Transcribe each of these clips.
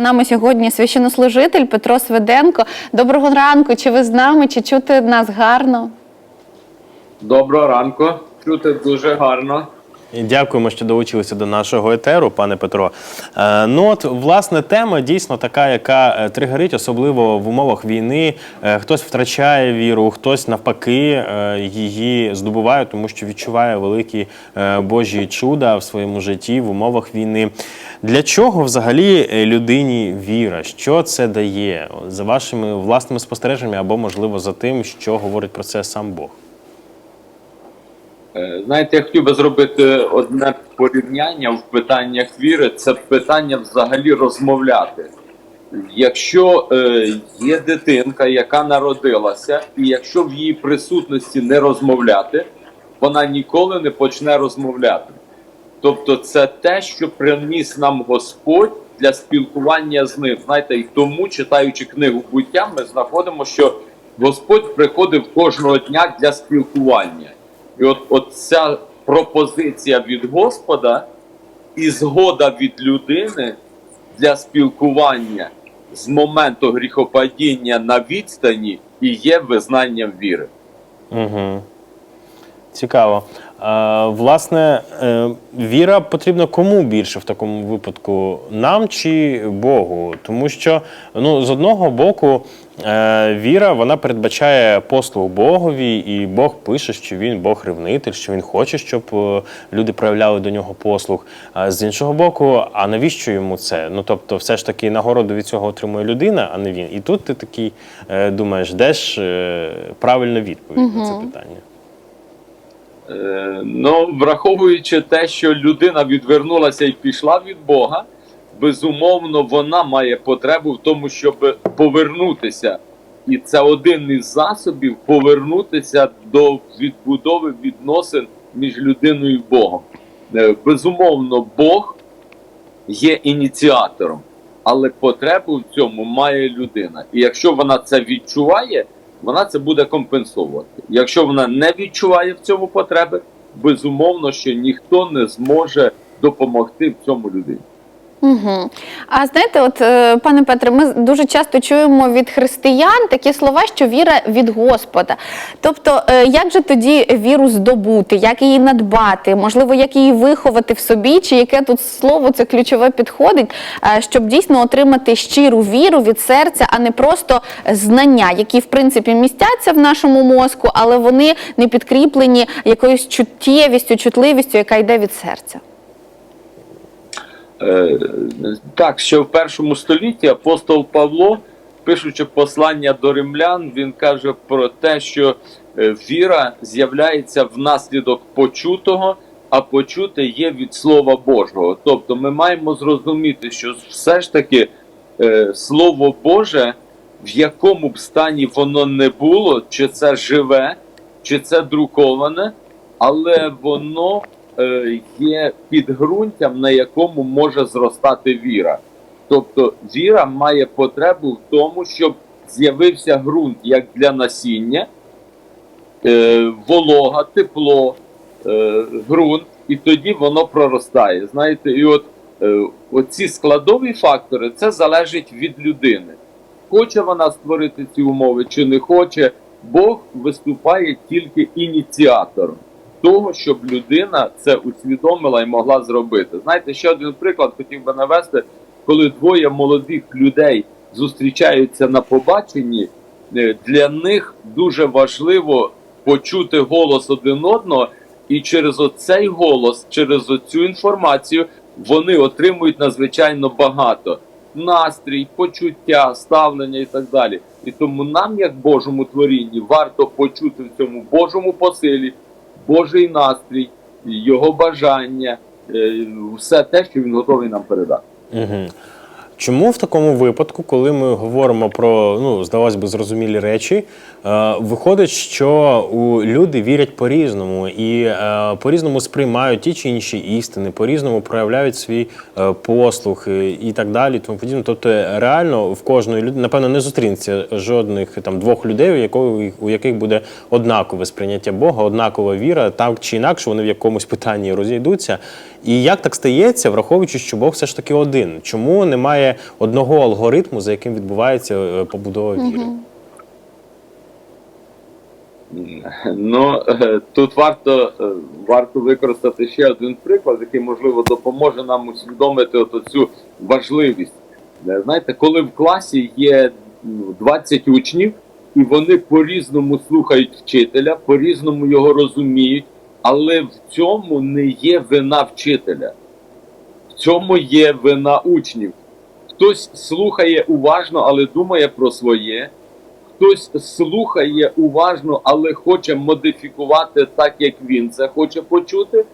нами сьогодні священнослужитель Петро Свиденко. Доброго ранку. Чи ви з нами? Чи чути нас гарно? Доброго ранку. Чути дуже гарно. І дякуємо, що долучилися до нашого етеру, пане Петро. Е, ну от власне тема дійсно така, яка е, тригерить, особливо в умовах війни. Е, хтось втрачає віру, хтось навпаки е, її здобуває, тому що відчуває великі е, Божі чуда в своєму житті в умовах війни. Для чого взагалі е, людині віра? Що це дає за вашими власними спостереженнями або, можливо, за тим, що говорить про це сам Бог? Е, Знаєте, я хотів би зробити одне порівняння в питаннях віри. Це питання взагалі розмовляти. Якщо е, є дитинка, яка народилася, і якщо в її присутності не розмовляти, вона ніколи не почне розмовляти. Тобто, це те, що приніс нам Господь для спілкування з ним. Знаєте, і тому, читаючи книгу буття, ми знаходимо, що Господь приходив кожного дня для спілкування. І от, от ця пропозиція від Господа і згода від людини для спілкування з моменту гріхопадіння на відстані і є визнанням віри. Угу. Цікаво. Е, власне, е, віра потрібна кому більше в такому випадку? Нам чи Богу? Тому що ну, з одного боку, віра вона передбачає послуг Богові, і Бог пише, що він Бог ревнитель, що він хоче, щоб е, люди проявляли до нього послуг. З іншого боку, а навіщо йому це? Ну тобто, все ж таки нагороду від цього отримує людина, а не він. І тут ти такий е, думаєш, де ж е, правильна відповідь на це питання? Е, ну, враховуючи те, що людина відвернулася і пішла від Бога, безумовно, вона має потребу в тому, щоб повернутися. І це один із засобів повернутися до відбудови відносин між людиною і Богом. Е, Безумовно, Бог є ініціатором, але потребу в цьому має людина. І якщо вона це відчуває, вона це буде компенсовувати. Якщо вона не відчуває в цьому потреби, безумовно, що ніхто не зможе допомогти в цьому людині. Угу. А знаєте, от е, пане Петре, ми дуже часто чуємо від християн такі слова, що віра від Господа. Тобто, е, як же тоді віру здобути, як її надбати, можливо, як її виховати в собі, чи яке тут слово це ключове підходить, е, щоб дійсно отримати щиру віру від серця, а не просто знання, які в принципі містяться в нашому мозку, але вони не підкріплені якоюсь чуттєвістю, чутливістю, яка йде від серця. Е, так, ще в першому столітті апостол Павло, пишучи послання до римлян, він каже про те, що е, віра з'являється внаслідок почутого, а почуте є від Слова Божого. Тобто ми маємо зрозуміти, що все ж таки е, Слово Боже, в якому б стані воно не було, чи це живе, чи це друковане, але воно є підґрунтям, на якому може зростати віра. Тобто віра має потребу в тому, щоб з'явився ґрунт як для насіння, е, волога, тепло, е, ґрунт, і тоді воно проростає. Знаєте, і от е, оці складові фактори це залежить від людини. Хоче вона створити ці умови чи не хоче, Бог виступає тільки ініціатором того, щоб людина це усвідомила і могла зробити. Знаєте, ще один приклад хотів би навести, коли двоє молодих людей зустрічаються на побаченні, е, для них дуже важливо почути голос один одного, і через оцей голос, через оцю інформацію вони отримують надзвичайно багато настрій, почуття, ставлення і так далі. І тому нам, як Божому творінні, варто почути в цьому Божому посилі, Божий настрій, його бажання, е, все те, що він готовий нам передати. Угу. Чому в такому випадку, коли ми говоримо про ну, здавалось би, зрозумілі речі, е, виходить, що у люди вірять по-різному і е, по-різному сприймають ті чи інші істини, по-різному проявляють свій е, послух і так далі. Тому подібне. Тобто, реально в кожної людини, напевно, не зустрінеться жодних там двох людей, у якої у яких буде однакове сприйняття Бога, однакова віра, так чи інакше вони в якомусь питанні розійдуться. І як так стається, враховуючи, що Бог все ж таки один? Чому немає немає одного алгоритму, за яким відбувається е, побудова віри. Ну е, тут варто, е, варто використати ще один приклад, який можливо допоможе нам усвідомити от цю важливість. Знаєте, коли в класі є ну, 20 учнів, і вони по-різному слухають вчителя, по-різному його розуміють, але в цьому не є вина вчителя, в цьому є вина учнів. Хтось слухає уважно, але думає про своє хтось слухає уважно, але хоче модифікувати так, як він це хоче почути.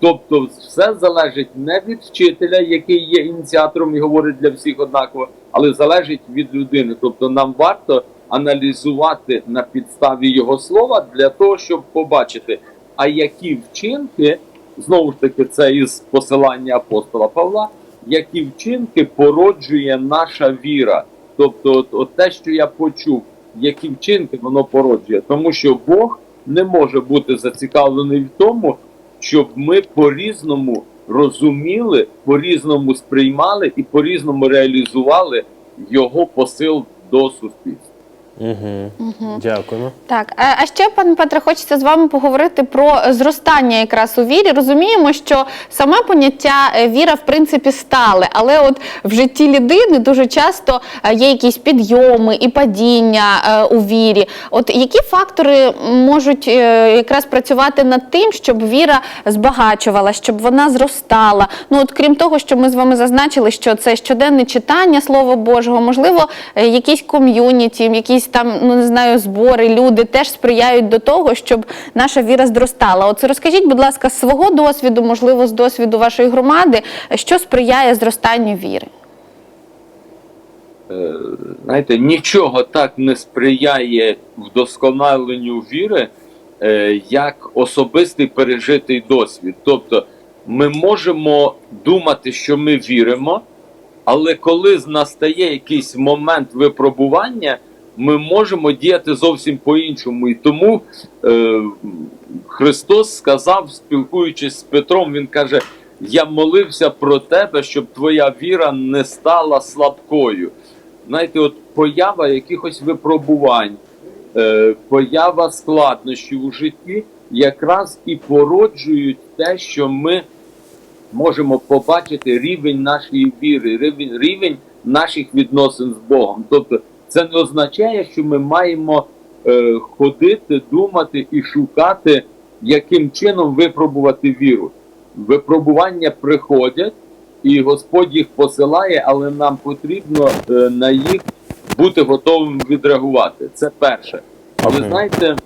Тобто, все залежить не від вчителя, який є ініціатором і говорить для всіх однаково, але залежить від людини. Тобто, нам варто аналізувати на підставі його слова для того, щоб побачити, а які вчинки знову ж таки це із посилання апостола Павла, які вчинки породжує наша віра. Тобто, от, от те, що я почув, які вчинки воно породжує, тому що Бог не може бути зацікавлений в тому, щоб ми по-різному розуміли, по-різному сприймали і по-різному реалізували його посил до суспільства. Угу. Дякуємо. Так, а а ще, пане Петре, хочеться з вами поговорити про зростання якраз у вірі. Розуміємо, що саме поняття е, віра в принципі стале, але от в житті людини дуже часто е, є якісь підйоми і падіння е, у вірі. От які фактори можуть е, якраз працювати над тим, щоб віра збагачувала, щоб вона зростала? Ну от крім того, що ми з вами зазначили, що це щоденне читання Слова Божого, можливо, е, якісь ком'юніті, якісь там, ну не знаю, збори, люди теж сприяють до того, щоб наша віра зростала. От розкажіть, будь ласка, з свого досвіду, можливо, з досвіду вашої громади, що сприяє зростанню віри? Е, знаєте, нічого так не сприяє вдосконаленню віри, е, як особистий пережитий досвід. Тобто, ми можемо думати, що ми віримо, але коли настає якийсь момент випробування, ми можемо діяти зовсім по-іншому. І тому е, Христос сказав, спілкуючись з Петром, Він каже: Я молився про тебе, щоб твоя віра не стала слабкою. Знаєте, от поява якихось випробувань, е, поява складнощів у житті якраз і породжують те, що ми можемо побачити рівень нашої віри, рівень, рівень наших відносин з Богом. Тобто, це не означає, що ми маємо е, ходити, думати і шукати, яким чином випробувати віру. Випробування приходять, і Господь їх посилає, але нам потрібно е, на їх бути готовим відреагувати. Це перше. Але Окей. знаєте,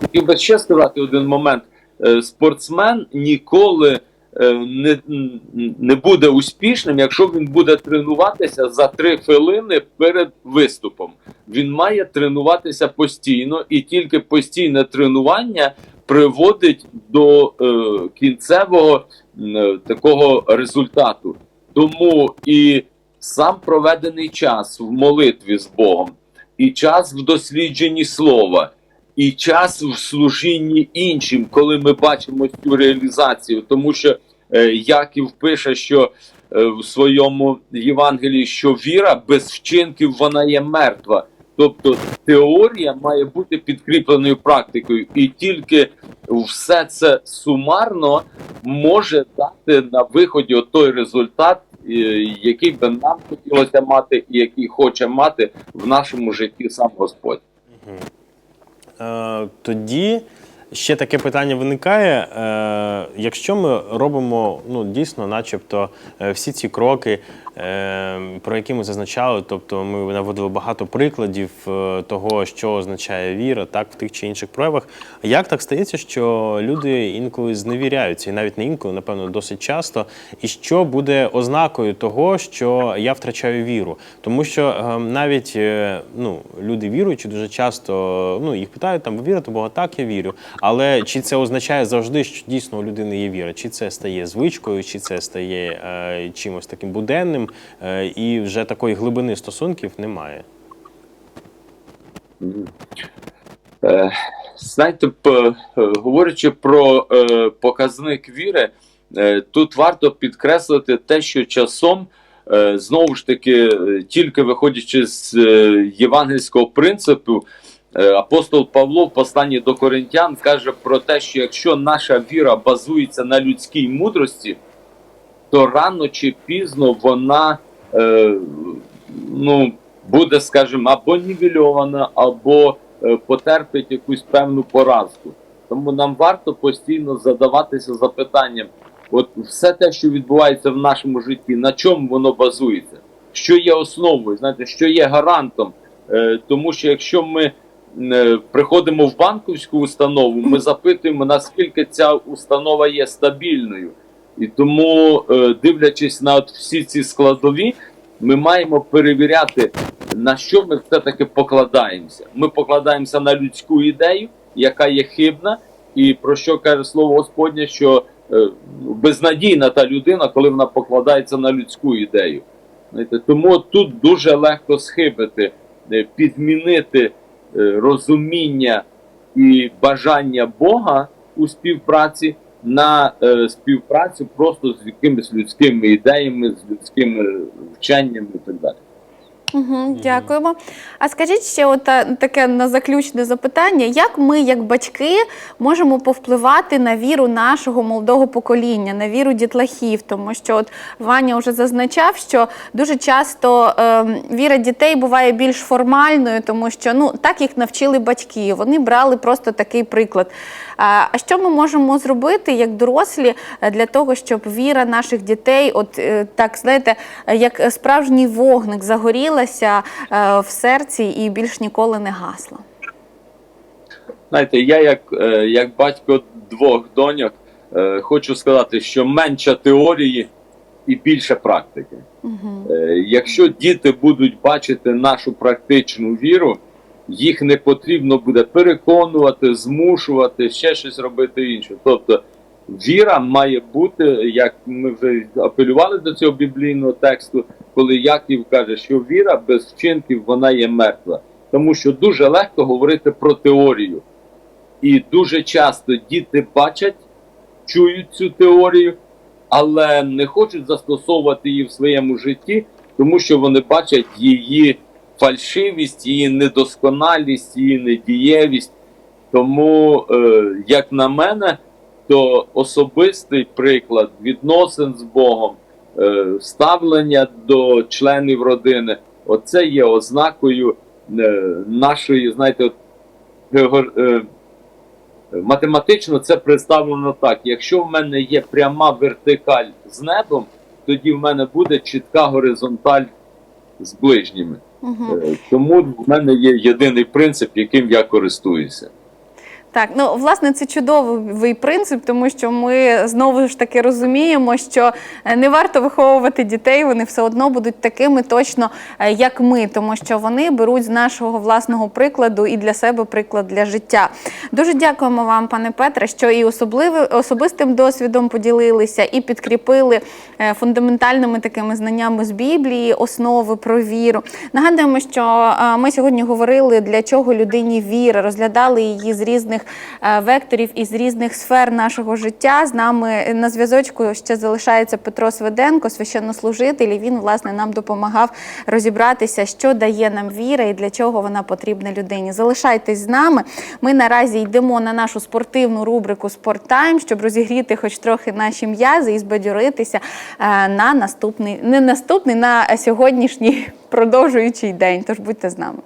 хотів би ще сказати один момент: Е, спортсмен ніколи не, не буде успішним, якщо він буде тренуватися за три хвилини перед виступом. Він має тренуватися постійно, і тільки постійне тренування приводить до е, кінцевого е, такого результату. Тому і сам проведений час в молитві з Богом, і час в дослідженні слова, і час в служінні іншим, коли ми бачимо цю реалізацію. Тому що е, Яків пише, що е, в своєму Євангелії, що віра без вчинків вона є мертва. Тобто теорія має бути підкріпленою практикою, і тільки все це сумарно може дати на виході той результат, е, який би нам хотілося мати, і який хоче мати в нашому житті сам Господь. Е, тоді ще таке питання виникає. Е, якщо ми робимо ну, дійсно, начебто, е, всі ці кроки, е, про які ми зазначали, тобто ми наводили багато прикладів е, того, що означає віра, так, в тих чи інших проявах. Як так стається, що люди інколи зневіряються, і навіть не інколи, напевно, досить часто, і що буде ознакою того, що я втрачаю віру? Тому що е, навіть е, ну, люди віруючі дуже часто ну, їх питають, там, ви вірите Бога? Так, я вірю. Але чи це означає завжди, що дійсно у людини є віра? Чи це стає звичкою, чи це стає е, чимось таким буденним, е, і вже такої глибини стосунків немає? Е, Знаєте, е, говорячи про е, показник віри, е, тут варто підкреслити те, що часом знову ж таки, тільки виходячи з євангельського принципу, апостол Павло в посланні до Коринтян каже про те, що якщо наша віра базується на людській мудрості, то рано чи пізно вона е, ну, буде, скажімо, або нівельована, або е, потерпить якусь певну поразку. Тому нам варто постійно задаватися запитанням: от все те, що відбувається в нашому житті, на чому воно базується, що є основою, знаєте, що є гарантом. Е, тому що якщо ми е, приходимо в банківську установу, ми запитуємо, наскільки ця установа є стабільною. І тому, е, дивлячись на от всі ці складові, ми маємо перевіряти, на що ми все-таки покладаємося. Ми покладаємося на людську ідею, яка є хибна, і про що каже слово Господнє, що е, безнадійна та людина, коли вона покладається на людську ідею. Тому тут дуже легко схибити, е, підмінити е, розуміння і бажання Бога у співпраці на е, співпрацю просто з якимись людськими ідеями, з людськими вченнями і так далі. Угу, дякуємо. А скажіть ще от е, таке на заключне запитання: як ми, як батьки, можемо повпливати на віру нашого молодого покоління, на віру дітлахів? Тому що от Ваня вже зазначав, що дуже часто е, віра дітей буває більш формальною, тому що ну так їх навчили батьки. Вони брали просто такий приклад. А що ми можемо зробити як дорослі е, для того, щоб віра наших дітей, от е, так знаєте, як справжній вогник загорілася е, в серці і більш ніколи не гасла? Знаєте, я як, е, як батько двох доньок е, хочу сказати, що менше теорії і більше практики. Угу. Якщо діти будуть бачити нашу практичну віру, їх не потрібно буде переконувати, змушувати, ще щось робити інше. Тобто віра має бути, як ми вже апелювали до цього біблійного тексту, коли Яків каже, що віра без вчинків вона є мертва. Тому що дуже легко говорити про теорію. І дуже часто діти бачать, чують цю теорію, але не хочуть застосовувати її в своєму житті, тому що вони бачать її фальшивість, її недосконалість, її недієвість. Тому, е, як на мене, то особистий приклад відносин з Богом, е, ставлення до членів родини, оце є ознакою е, нашої, знаєте, е, математично це представлено так: якщо в мене є пряма вертикаль з небом, тоді в мене буде чітка горизонталь з ближніми. Угу. Тому в мене є єдиний принцип, яким я користуюся. Так, ну власне це чудовий принцип, тому що ми знову ж таки розуміємо, що е, не варто виховувати дітей, вони все одно будуть такими точно, е, як ми, тому що вони беруть з нашого власного прикладу і для себе приклад для життя. Дуже дякуємо вам, пане Петре, що і особливим особистим досвідом поділилися, і підкріпили е, фундаментальними такими знаннями з Біблії, основи про віру. Нагадуємо, що ми сьогодні говорили, для чого людині віра, розглядали її з різних векторів і з різних сфер нашого життя. З нами на зв'язочку ще залишається Петро Свиденко, священнослужитель. і Він власне нам допомагав розібратися, що дає нам віра і для чого вона потрібна людині. Залишайтесь з нами. Ми наразі йдемо на нашу спортивну рубрику «Спорттайм», щоб розігріти хоч трохи наші м'язи і збадьоритися е, на наступний, не наступний, на сьогоднішній продовжуючий день. Тож будьте з нами.